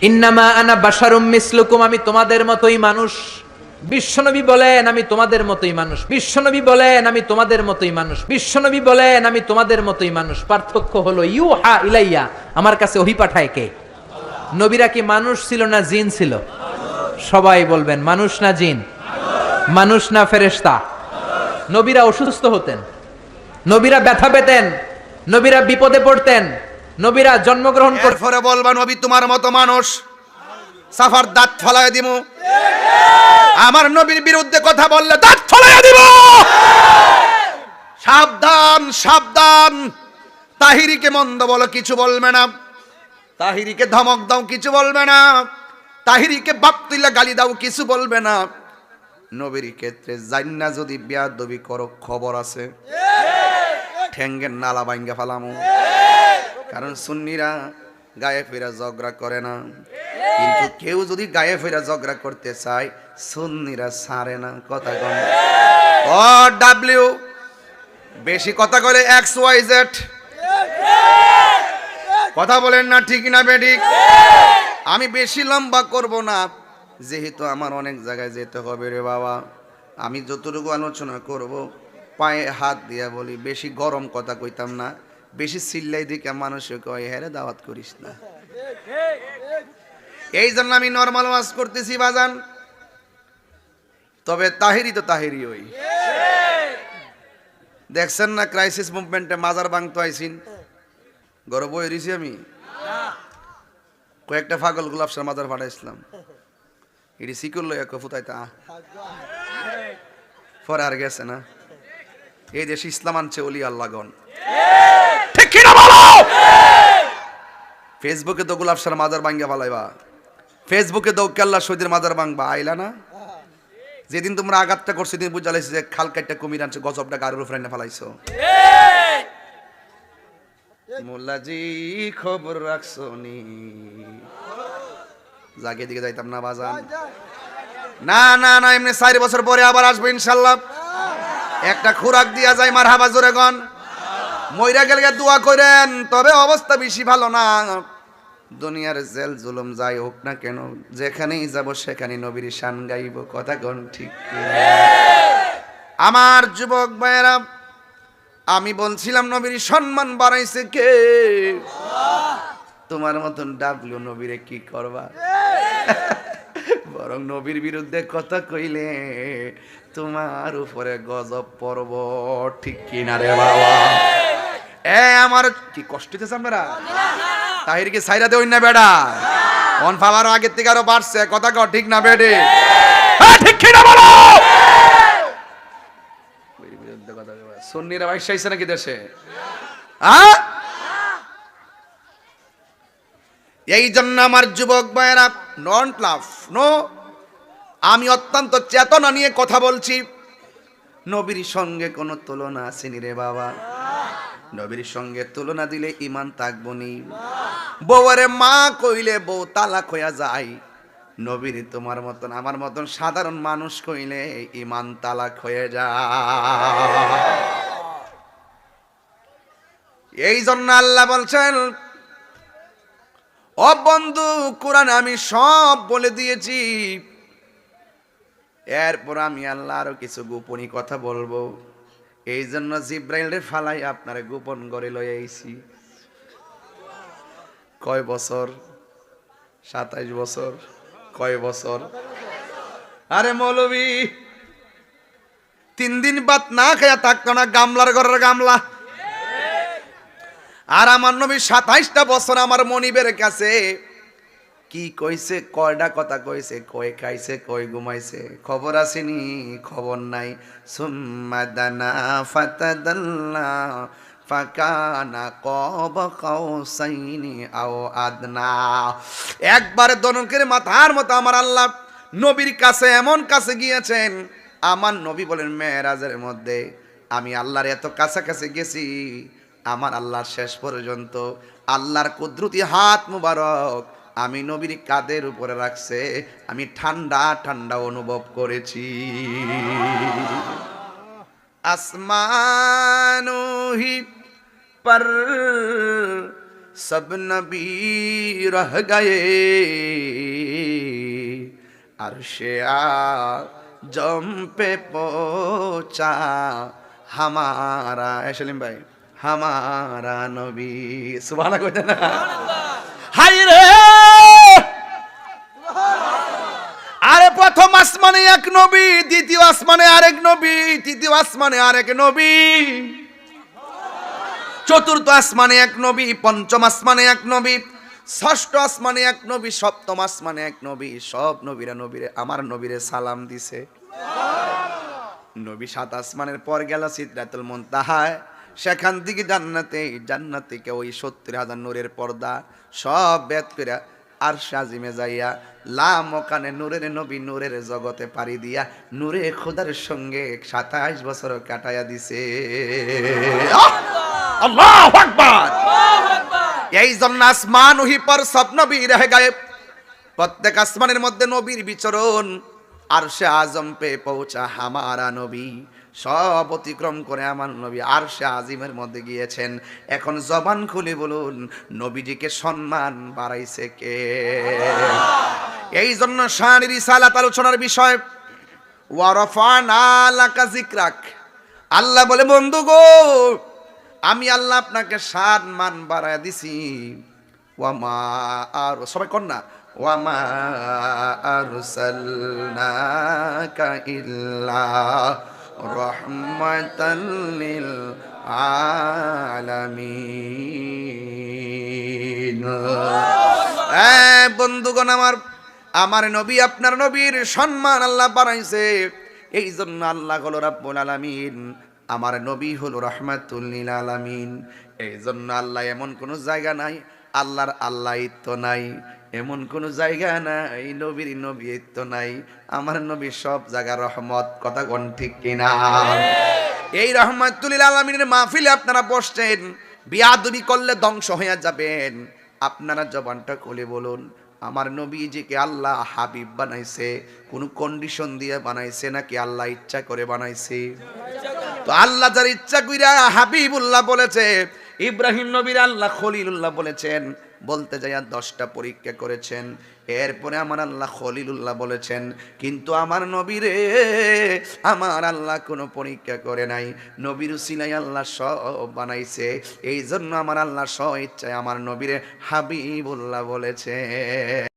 ইন্নামা আনা বাশারুম মিসলুকুম, আমি তোমাদের মতোই মানুষ। বিশ্বনবী বলেন, আমি তোমাদের মতোই মানুষ। বিশ্বনবী বলেন, আমি তোমাদের মতোই মানুষ। বিশ্বনবী বলেন, আমি তোমাদের মতোই মানুষ। পার্থক্য হলো ইউ হা ইলাইয়া, আমার কাছে ওহি পাঠায় কে? নবীরা কি মানুষ ছিল না জিন ছিল? সবাই বলবেন, মানুষ না জিন। মানুষ না ফেরেশতা। নবীরা অসুস্থ হতেন। নবীরা ব্যথা পেতেন। নবীরা বিপদে পড়তেন। নবীরা জন্মগ্রহণ এরপরে বলবা, নবী, তোমার মতো মানুষ। সাফার দাঁত ফলাই দিব আমার নবীর বিরুদ্ধে কথা বললে দাঁত ফলাই দিব সাবধান সাবধান। তাহিরিকে মন্দ বলো, কিছু বলবে না। তাহিরিকে ধমক দাও, কিছু বলবে না। তাহিরিকে বাপ তুইলা গালি দাও, কিছু বলবে না। নবীর ক্ষেত্রে জান্না যদি বিয়াদবি করো, খবর আছে। ঠেঙ্গের নালা বাইঙ্গা ফালামু। কারণ সুন্নিরা গায়ে ফেরা ঝগড়া করে না। কিন্তু কেউ যদি গায়ে ফেরা ঝগড়া করতে চায়, সুন্নিরা সারে না, কথা কম। ও ডাব্লিউ বেশি কথা বলে এক্স ওয়াই জেড কথা বলেন না, ঠিক না, বেঠিক। আমি বেশি লম্বা করব না, যেহেতু আমার অনেক জায়গায় যেতে হবে রে বাবা। আমি যতটুকু আলোচনা করব, পায়ে হাত দিয়া বলি, বেশি গরম কথা কইতাম না। বেশি চিল্লাই দিকে মানুষে কয় হ্যাঁ দাওয়াত করিস না। এই জন্য আমি নর্মাল ওয়াজ করতেছি বাজান। তবে তাহিরি তো তাহিরি ওই। দেখছেন না ক্রাইসিস মুভমেন্টে মাজার ভাঙতো আইসিন? গর্ব এরিছি আমি। কয়েকটা পাগল গুলাবসার মাজার ফাটাইছিলাম এটি সিকুর লইয়া কফুতাই তা। পরে আর গেছে না। এই দেশে ইসলাম আনছে অলি আল্লাহগণ ঠিক কিনা বলো ফেসবুকে তো গোলাপ গুলাবসার মাজার ভাঙ্গা ফালাইবা ফেসবুকে তো কেল্লা সৈদের মাজার ভাঙবা আইলা না? যেদিন তোমরা আঘাতটা করছ সেদিন বুঝালাইছো যে খাল কাটটা কুমির আনছে গজবটা গাড়ির উপরে এনে ফেলাইছো। মোল্লাজি খবর রাখছো নি? জাগে দিকে যাইতাম না বাজান। না না না এমনি চার বছর পরে আবার আসব ইনশাল্লাহ। একটা খোরাক দিয়া যায় মার হাবা জোরে গন। মইরা গেলে দোয়া করেন, তবে অবস্থা বেশি ভালো না। দুনিয়ার জেল জুলুম যাই হোক না কেন, যেখানেই যাব সেখানে নবীর শান গাইব, কথা গন ঠিক আমার যুবক ভাইয়েরা, আমি বলছিলাম নবীর সম্মান বাড়াইছে কে? তোমার মতন ডাবলু নবীরে কি করবা? বরং নবীর বিরুদ্ধে কথা কইলে তোমার উপরে গজব পর্ব ঠিক কিনা রে বাবা? এ, আমার কি কষ্ট হইতেছে আপনারা? তাহির কি সাইরা দেওই না বেড়া। অন ফালার আগের থেকে আরও বাড়ছে, কথা কর ঠিক না বেডে? ঠিক বলো? বিরুদ্ধে কথা কইবা। সুন্নিরা বাইশা আইছে নাকি দেশে? এই জন্য আমার যুবক ভাইয়েরা নন লাভ নো আমি অত্যন্ত চেতনা নিয়ে কথা বলছি। নবীর সঙ্গে কোনো তুলনা আসেনি রে বাবা। নবীর সঙ্গে তুলনা দিলে ইমান থাকব নি। বউরে মা কইলে বউ তালাক হইয়া যায়। নবীর তোমার মতন, আমার মতন সাধারণ মানুষ কইলে ইমান তালাক হয়ে যায়। এই জন্য আল্লাহ বলছেন, ও বন্ধু, কোরআন আমি সব বলে দিয়েছি। এরপর আমি আল্লাহ আরও কিছু গোপনী কথা বলব। এই জন্য জিব্রাইলের ফালাই আপনারে গোপন করে লই আইছি। কয় বছর? সাতাইশ বছর? কয় বছর? আরে মৌলবি, তিন দিন বাদ না খেয়া থাকতো না গামলার ঘরের গামলা। আর আমার নবী সাতাইশটা বছর আমার মনিবের কাছে কি কইছে কয়টা কথা কইছে কয় খাইছে কয় ঘুমাইছে, খবর আসেনি, খবর নাই। সুম্মা দানা ফাতাদাল্লা, ফাকানা কব কাউসাইনি আও আদনা। একবার দনকের মাথার মতো আমার আল্লাহ নবীর কাছে, এমন কাছে গিয়েছেন, আমার নবী বলেন, মেয়েরাজের মধ্যে আমি আল্লাহর এত কাছাকাছি গেছি, আমার আল্লাহর শেষ পর্যন্ত আল্লাহর কুদরতি হাত মুবারক আমি নবীর কাদের উপরে রাখছে আমি ঠান্ডা ঠান্ডা অনুভব করেছি। আসমানুহি পর সব নবী রহ গে আর জম্পে পে পোচা হামারা। সেলিম ভাই হামারা নবী। সুবাহ কইতে না? হাই রে প্রথম আসমানে এক নবী, দ্বিতীয় আসমানে আরেক নবী, তৃতীয় আসমানে আরেক নবী। চতুর্থ আসমানে এক নবী, পঞ্চম আসমানে এক নবী, ষষ্ঠ আসমানে এক নবী, সপ্তম আসমানে এক নবী। সব নবীরা নবীরে, আমার নবীরে সালাম দিছে। নবী সাত আসমানের পর গেল সিদ্ধাতুল মুনতাহায়। সেখান থেকে জান্নাতে, জান্নাত ওই সত্তর হাজার নূরের পর্দা, সব বেদ করে আর সাজিমে যাইয়া লাম ওখানে নূরের নবী নূরের জগতে পারি দিয়া নূরে খোদার সঙ্গে সাতাইশ বছর কাটাইয়া দিছে। এই জন্য আসমান উহি পর সব নবী রহে গায়ে প্রত্যেক আসমানের মধ্যে নবীর বিচরণ। আর সে আজম পে পৌঁছা হামারা নবী। সব অতিক্রম করে আমার নবী আর সে আজিমের মধ্যে গিয়েছেন। এখন জবান খুলে বলুন, নবীজিকে সম্মান বাড়াইছে কে? এই জন্য শানির ইসালাত আলোচনার বিষয় আল্লাহ বলে বন্ধু গো আমি আল্লাহ আপনাকে সাত মান বাড়ায় দিছি। ওয়ামা আর সবাই কর ইল্লা রাহমাতাল লিল আলামিন এ বন্ধুগণ আমার আমার নবী, আপনার নবীর সম্মান আল্লাহ বানাইছে। এই জন্য আল্লাহ হলো রাব্বুল আলামিন। আমার নবী হলো রহমাতুল্লিল আলামিন। এই জন্য আল্লাহ এমন কোনো জায়গা নাই, আল্লাহর আল্লাহিত্ব নাই। এমন কোনো জায়গা নাই, নবীর নবীত্ব নাই, আমার নবী সব জায়গা রহমত, কথা কোন ঠিক কিনা? এই রহমাতুল্লিল আলামিনের মাহফিলে আপনারা বসছেন, বিয়াদবি করলে ধ্বংস হয়ে যাবেন। আপনারা জবানটা খুলে বলুন, আমার নবী যে নবীজিকে আল্লাহ হাবিব বানাইছে, কোন কন্ডিশন দিয়ে বানাইছে নাকি আল্লাহ ইচ্ছা করে বানাইছে? তো আল্লাহ যার ইচ্ছা কইরা হাবিবুল্লাহ বলেছে, ইব্রাহিম নবীর আল্লাহ খলিলুল্লাহ বলেছেন বলতে যাইয়া দশটা পরীক্ষা করেছেন। এরপরে আমার আল্লাহ খলিলুল্লাহ বলেছেন, কিন্তু আমার নবীরে আমার আল্লাহ কোনো পরীক্ষা করে নাই। নবীর সিলাই আল্লাহ সব বানাইছে। এই জন্য আমার আল্লাহ স ইচ্ছায় আমার নবীরে হাবিবুল্লাহ বলেছে